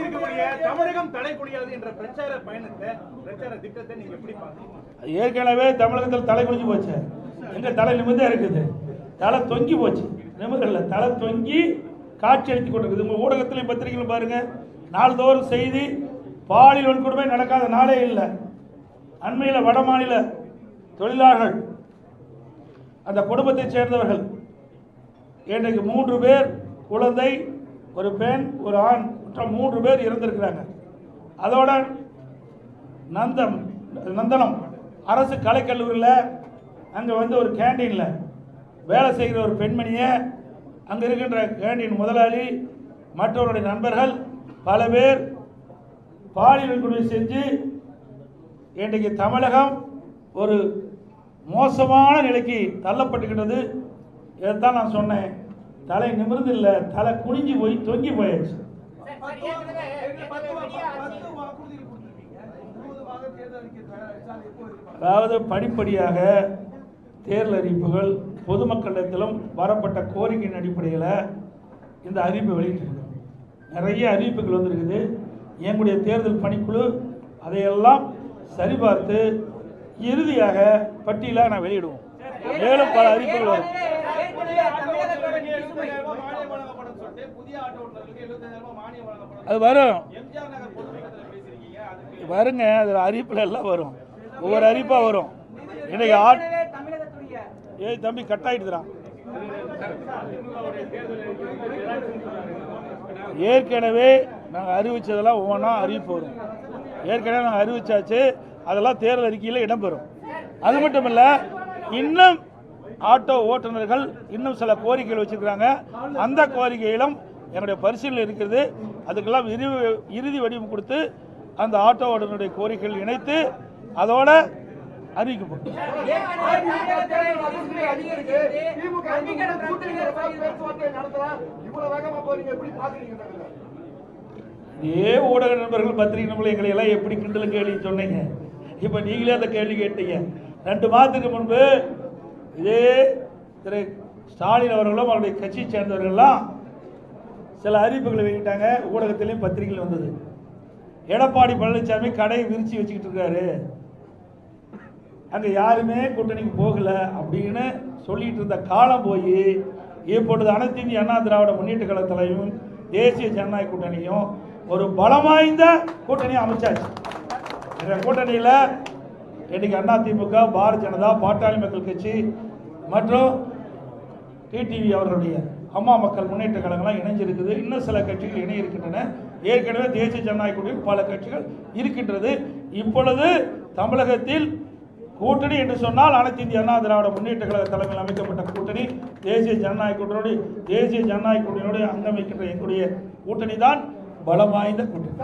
இருக்கக்கூடிய தமிழகம் தலை குனியாது என்ற பிரச்சார பயணத்தை பிரச்சார திட்டத்தை நீங்க எப்படி பாக்குறீங்க ஏற்கனவே தமிழகத்தில் தலை குனிஞ்சு போச்சு. எங்க தலை நிமிர்ந்தே இருக்குது. தலை தொங்கி போச்சு. நிமிரல தலை தொங்கி காட்சி அளித்துக் கொண்டிருக்குது. உங்க ஊடகத்திலையும் பத்திரிகையிலும் பாருங்க. நாள்தோறும் செய்தி பாலியல் வன்கொடுமை நடக்காத நாளே இல்லை. அண்மையில் வட மாநில தொழிலாளர்கள் அந்த குடும்பத்தைச் சேர்ந்தவர்கள் இன்றைக்கு மூன்று பேர் குழந்தை ஒரு பெண் ஒரு ஆண் மூன்று பேர் இறந்திருக்கிறாங்க அதோட நந்தம் நந்தனம் அரசு கலைக்கல்லூரியில் அங்கே வந்து ஒரு கேண்டீனில் வேலை செய்கிற ஒரு பெண்மணியை அங்கே இருக்கின்ற கேண்டீன் முதலாளி மற்றவருடைய நண்பர்கள் பல பேர் பாலியல் வன்கொடுமை செஞ்சு இன்றைக்கு தமிழகம் ஒரு மோசமான நிலைக்கு தள்ளப்பட்டுக்கிட்டது. இதைத்தான் நான் சொன்னேன். தலை நிமிர்ந்து இல்லை தலை குனிஞ்சு போய் தொங்கி போயாச்சு. அதாவது படிப்படியாக தேர்தல் அறிவிப்புகள் பொதுமக்களிடத்திலும் வரப்பட்ட கோரிக்கையின் அடிப்படையில் இந்த அறிவிப்பை வெளியிட்டிருக்கோம் நிறைய அறிவிப்புகள் வந்திருக்குது. எங்களுடைய தேர்தல் பணிக்குழு அதையெல்லாம் சரிபார்த்து இறுதியாக பட்டியலாக நான் வெளியிடுவோம். மேலும் பல அறிவிப்புகள் வரும். அது வரும். வருங்க அது அறிவிப்பில் எல்லாம் வரும். ஒவ்வொரு அறிவிப்பாக வரும். இன்னைக்கு ஆட் ஏய் தம்பி கட் ஆயிடுதுடா. ஏற்கனவே நாங்கள் அறிவிச்சதெல்லாம் ஒவ்வொன்றா அறிவிப்பு வரும். ஏற்கனவே நாங்கள் அறிவிச்சாச்சு அதெல்லாம் தேர்தல் அறிக்கையில் இடம்பெறும் அது மட்டும் இல்லை இன்னும் ஆட்டோ ஓட்டுநர்கள் இன்னும் சில கோரிக்கைகள் வச்சிருக்கிறாங்க. அந்த கோரிக்கையிலும் என்னுடைய பரிசீலனை இருக்கிறது. அதுக்கெல்லாம் இறுதி இறுதி வடிவம் கொடுத்து அந்த ஆட்டோ ஓட்டுநருடைய கோரிக்கைகள் இணைத்து அதோட அறிவிக்கப்படும். ஏ ஊடக நண்பர்கள் பத்திரிகை நண்பர்கள் எங்களை எல்லாம் எப்படி கிண்டல் கேள்வி சொன்னீங்க? இப்போ நீங்களே அந்த கேள்வி கேட்டீங்க. ரெண்டு மாதத்துக்கு முன்பு இதே திரு ஸ்டாலின் அவர்களும் அவருடைய கட்சியை சேர்ந்தவர்கள்லாம் சில அறிவிப்புகளை வெளியிட்டாங்க. ஊடகத்திலையும் பத்திரிகையில் வந்தது. எடப்பாடி பழனிசாமி கடையை விரிச்சு வச்சுக்கிட்டு இருக்காரு. அங்கே யாருமே கூட்டணிக்கு போகலை அப்படின்னு சொல்லிட்டு இருந்த காலம் போய் இப்பொழுது அனைத்து இந்திய அண்ணா திராவிட முன்னேற்ற கழகத்திலையும் தேசிய ஜனநாயக கூட்டணியும் ஒரு பலம் வாய்ந்த கூட்டணியை அமைச்சாச்சு. இந்த கூட்டணியில் இன்னைக்கு அண்ணா திமுக பாரதிய ஜனதா பாட்டாளி மக்கள் கட்சி மற்றும் டிடிவி அவர்களுடைய அம்மா மக்கள் முன்னேற்ற கழகம்லாம் இணைஞ்சிருக்குது. இன்னும் சில கட்சிகள் இணை இருக்கின்றன ஏற்கனவே தேசிய ஜனநாயக கூட்டணியில் பல கட்சிகள் இருக்கின்றது. இப்பொழுது தமிழகத்தில் கூட்டணி என்று சொன்னால் அனைத்து இந்திய அண்ணா திராவிட முன்னேற்ற கழக தலைமையில் அமைக்கப்பட்ட கூட்டணி தேசிய ஜனநாயக கூட்டணியோடு தேசிய ஜனநாயக கூட்டணியோடு அங்கமைக்கின்ற எங்களுடைய கூட்டணி தான் பலம் வாய்ந்த கூட்டணி.